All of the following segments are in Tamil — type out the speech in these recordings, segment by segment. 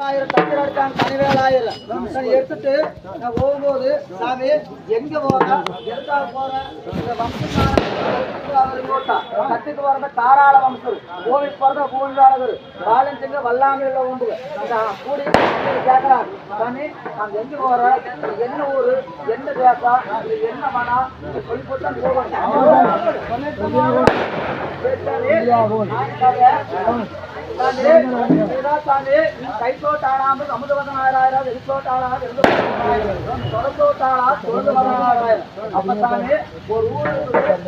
ஆயிரம் அடிச்சாங்க தனிவேலாயிரம் நான் எடுத்துட்டு நான் போகும்போது சாமி எங்க போறேன் எதுக்காக போறேன் இந்த வம்சக்காரன் போட்டா கட்டுக்கு வரத காராள வம்சர். கோவில் போறத பூண்டாளர் பாலஞ்சிங்க வல்லாமையில உண்டு கூடி கேட்கறாங்க சாமி நான் எங்க போறேன் என்ன ஊரு? என்ன தேசா என்ன மனா சொல்லி போட்டு தான் போகணும் கைத்தோட்டாளாமல் அமுதவதனாயிரம் வெளித்தோட்டாளாக தொடத்தோட்டாளா தொழுது வதனாயிரம் ஒரு ஊர்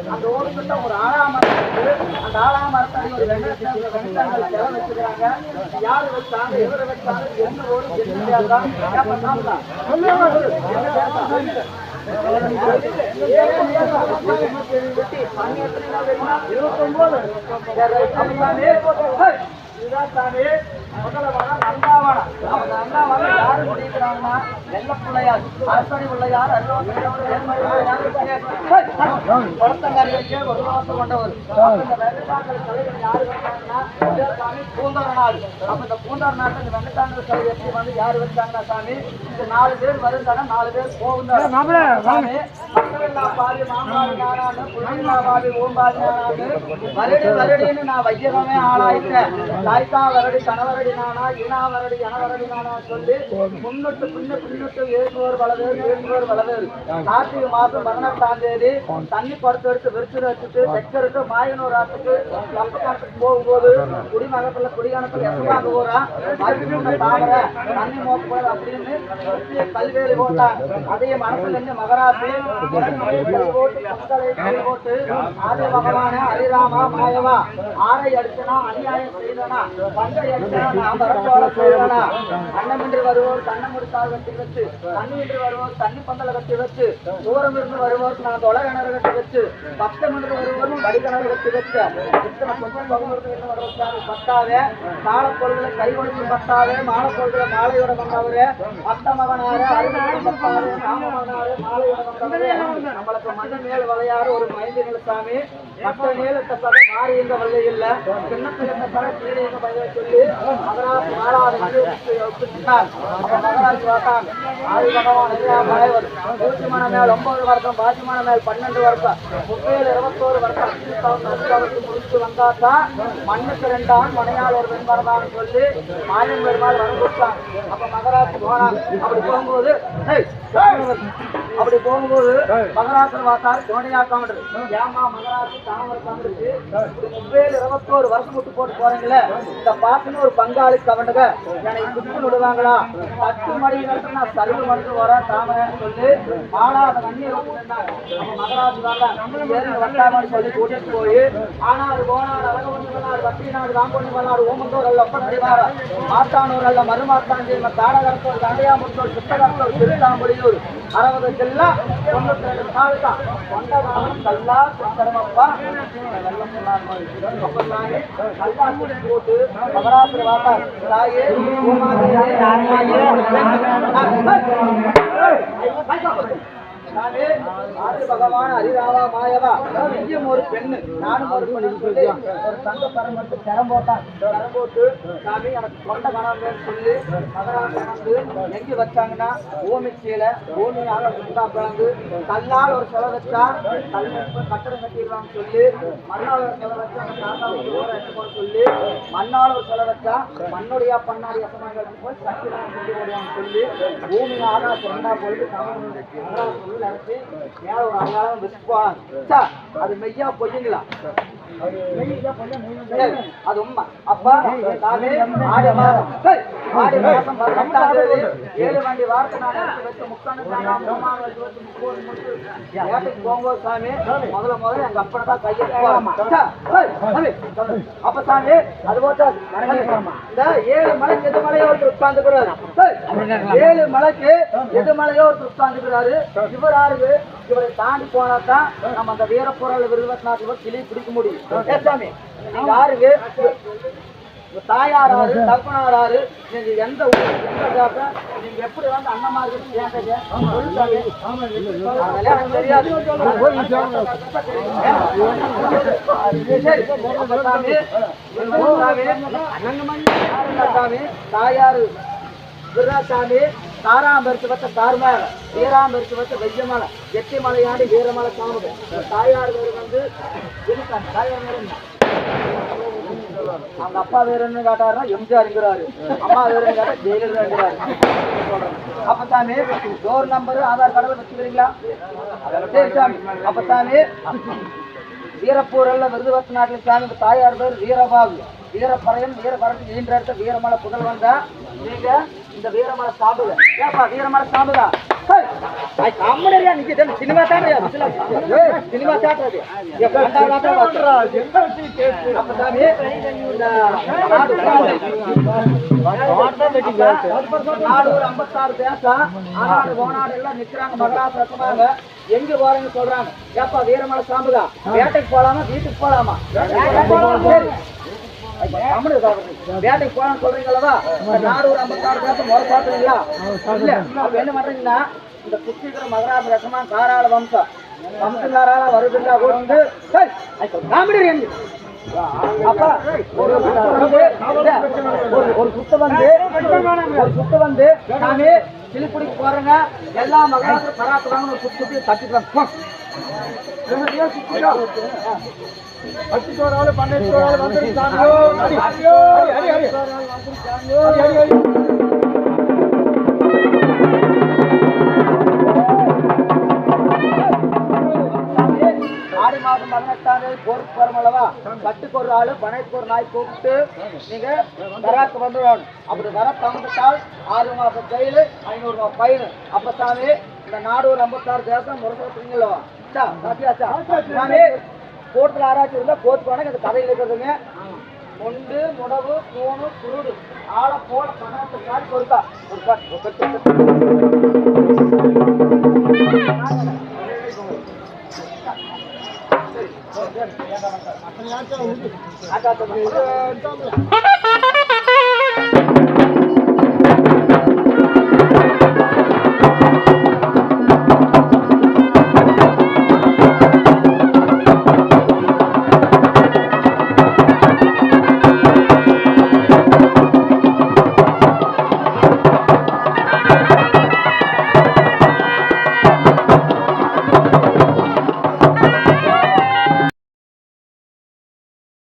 அந்த ஊருக்குள்ள ஒரு ஆலாமரம் அந்த ஒரு வச்சுக்கிறாங்க யாரு வச்சாங்க வச்சாங்க என்ன ஊரு என்ன தானே முதல்ல வர நந்தாவனம் நந்தாவனம் யாரும் குடிக்கிறாங்கன்னா வச்சாங்கன்னா சாமி இந்த நாலு பேர் வருந்தாங்க நாலு பேர் போகுந்தாங்க சாமி, பாதி மாமாவி நானானு, புள்ளில்லா பாதி ஓம்பாதி நானானு, வருடி வருடின்னு நான் வையகமே ஆளாயிட்டேன். தாய்க்கா வருடி கணவரடி நானா, இனா வருடி எனவரடி நானா சொல்லி, முன்னுட்டு பின்னு பின்னுட்டு ஏழுநூறு வலவேறு, ஏழுநூறு கார்த்திகை மாசம் பதினெட்டாம் தேதி தண்ணி படுத்து எடுத்து விரிச்சு வச்சுட்டு செக்கருக்கு மாயனூர் ஆற்றுக்கு லப்பக்காட்டுக்கு போகும்போது குடிமகத்துல குடியானத்துல எசமாக போறான் தாமரை தண்ணி மோக்கப்படாது அப்படின்னு பல்வேறு கல்வேலி போட்டாங்க அதையும் மனசுல இருந்து மகராசி போட்டு ஆதி பகவான ஹரிராமா மாயவா ஆரை அடிச்சனா அநியாயம் செய்தனா பங்கை அடிச்சனா நாம் செய்தனா அன்னமின்றி வருவோர் கண்ணமுடித்தால் கட்டி வச்சு தண்ணியின்றி வருவோர் தண்ணி பந்தல கட்டி வச்சு தூரம் இருந்து வருவோர் நான் தொலை கிணறு கட்டி வச்சு பக்கம் பக்தமின்றி வருவோரும் வடிகிணறு கட்டி வச்சு இத்தனை கொஞ்சம் பகுமருந்து என்ன பத்தாவே கால கை கொடுத்து பத்தாவே மாலை மாலையோட வந்தவரே அத்த மகனாரு அருமையோட பத்தாரு ராம மகனாரு மாலையோட வந்தவரே நம்மளுக்கு மண்ணு மேல் வளையாறு ஒரு மைந்து நிலசாமி மற்ற நீளத்தை சத மாறி எங்க வல்லை இல்ல. சின்னத்துல சத கீழே என்ற பயிரை சொல்லி மகராஜ் மாறாது மகராஜ் வாட்டாங்க ஆதி பகவான் எல்லாம் மலைவர் பூச்சிமான மேல் ஒன்பது வருஷம் பாத்திமான மேல் பன்னெண்டு வருஷம் முப்பேழு இருபத்தோரு வருஷம். முடித்து வந்தால் தான் மண்ணுக்கு ரெண்டாம் மனையால் ஒரு வெண்மரதான் சொல்லி மாயம் பெருமாள் வரம் கொடுத்தாங்க அப்ப மகராஜ் போனாங்க அப்படி போகும்போது "ஏய், அப்படி போகும்போது மகராசன் வாத்தார் கோடையா காமண்டர் ஏமா மகராசு தாமர் காமருக்கு முப்பேழு இருபத்தோரு வருஷம் விட்டு போட்டு போறீங்களே இந்த பாட்டுன்னு ஒரு பங்காளி கவண்டுங்க என்னை சுத்து விடுவாங்களா? பத்து மணி நேரத்துல நான் சருகு மணிக்கு வரேன் தாமரை சொல்லி மாலாத நன்னீர் விட்டு நின்னாங்க மகராஜ் தாங்க ஏறி சொல்லி கூட்டிட்டு போய் ஆனாரு போனாரு அழகவண்ணி பண்ணாரு வட்டி நாடு பண்ணாரு ஓமந்தோர் அல்ல ஒப்பந்தடிவார மாத்தானூர் அல்ல மருமாத்தாஞ்சி தாடகரத்தோர் தண்டையாமுத்தோர் சித்தகரத்தோர் திருத்தாம்புலியூர் அறுபது ஜில்லா தொண்ணூத்தி ரெண்டு தாலுகா கொண்டகாலம் கல்லா சித்தரமப்பா வெள்ளம் சொல்லாமல் கல்லா குடி போட்டு நவராத்திரி வாத்தா தாயே பூமாதேவி நானே ஆதி பகவான் ஹரிராமா மாயவா. நீயும் ஒரு பெண்ணு. நானும் ஒரு பெண்ணு. சொல்லி ஒரு தங்க பரமத்து கரம் போட்டான் கரம் போட்டு சாமி எனக்கு கொண்ட கணவன் சொல்லி மகராஜன் வந்து எங்க வச்சாங்கன்னா பூமி கீழே பூமி ஆக சுத்தா பிறந்து கல்லால் ஒரு சிலை வச்சா கல் கட்டடம் கட்டிடுவான்னு சொல்லி மண்ணால் ஒரு சிலை வச்சா அந்த தாத்தா வந்து ஊரை எடுத்துக்கோன்னு சொல்லி மண்ணால் ஒரு சிலை வச்சா மண்ணுடைய பண்ணாடி எசமாக போய் கட்டிடம் சொல்லி ஓடுவான்னு சொல்லி பூமி ஆகாசம் ரெண்டா போயிட்டு தமிழ் உள்ள மேல ஒரு அடையாளம் வச்சுப்பான் சார் அது மெய்யா பொய்யுங்களா? அது உண்மை. நானே ஆடி மாதம். ஆடி மாதம் ஏழு வண்டி வாரத்தை நான் போகும்போது சாமி முதல்ல முதல்ல எங்க அப்பனை தான் கையை அப்ப சாமி அது போட்டு இந்த ஏழு மலைக்கு எது மலையோ ஒருத்தர் உட்கார்ந்துக்கிறாரு. ஏழு மலைக்கு எது மலையோ ஒருத்தர் உட்கார்ந்துக்கிறாரு. இவர் ஆறுது இவரை தாண்டி போனா தான் நம்ம அந்த வீரப்புறால விருதுவத்தினாத்துல கிளி பிடிக்க முடியும் சாமி ஆறுது தாயார் ஆறு தகப்பனார் ஆறு நீங்க எந்த நீங்க எப்படி வந்து அண்ணமா இருக்கு கேட்டீங்க தெரியாது? தாயாரு விருதாசாமி தாராம் பெருத்து வச்ச தார்மேல வீராம் பெருத்து வச்ச வெய்யமலை எட்டி வீரமலை சாமுது. தாயார் பேர் வந்து தாயார் பேர் அவங்க அப்பா வேற என்ன கேட்டாருன்னா எம்ஜிஆர்ங்கிறாரு அம்மா வேற என்ன கேட்டா ஜெயலலிதாங்கிறாரு அப்ப டோர் நம்பர் ஆதார் கார்டு வச்சுக்கிறீங்களா? சரி சாமி அப்ப வீரப்பூரில் விருதுவத்த நாட்டில் சாமி தாயார் பேர் வீரபாகு. வீரப்பறையன் வீரபரன் ஈன்ற இடத்த வீரமலை புதல் வந்தா நீங்க இந்த வீரமலை சாப்பிடுங்க ஏப்பா வீரமலை சாப்பிடுதா சினிமா தானே நானூறு ஐம்பத்தாறு தேசம் ஆனாடு எல்லாம் நிக்கிறாங்க மகராச ரசமாங்க எங்க போறேன்னு சொல்றாங்க. ஏப்பா வீரமலை சாம்புதா வேட்டைக்கு போலாமா வீட்டுக்கு போலாமா? சரி. வேட்டைக்கு போலாம்னு சொல்றீங்களா நானூறு ஐம்பத்தாறு தேசம் முறை பாத்துறீங்களா இல்ல என்ன பண்றீங்கன்னா இந்த குச்சிக்கிற மகராச ரசமா காராள வம்சம் வம்சங்காரால வருதுங்களா வந்து காமெடி என்ன அப்பா ஒரு ஒரு- சுத்த வந்து ஒரு சுத்த வந்து நானே சிலிப்புடிக்கு போறேங்க எல்லா மகளாசும் பராக்குறாங்கன்னு ஒரு சுத்தி தட்டிக்கலாம் பத்துக்கோராள் வந்துருக்காங்க ஆடி மாதம் பதினெட்டாம் தேதி போருக்கு வரும் அல்லவா பட்டுக்கு ஒரு ஆளு பனைக்கு ஒரு நாய் கூப்பிட்டு நீங்க வராக்கு வந்துடணும் அப்படி வர தந்துட்டால் ஆறு மாசம் ஜெயிலு ஐநூறு ரூபாய் ஃபைனு அப்ப சாமி இந்த நாடூர் ஐம்பத்தாறு தேசம் முறைப்படுத்துறீங்களா ஆச்சா நானே கோர்ட்டில் ஆராய்ச்சி இருந்தால் கோர்ட் போனால் அந்த கதையில் இருக்கிறதுங்க. கொண்டு முடவு கூணு குருடு. ஆளை போல பணத்தை காட்டி கொடுத்தா. ஒரு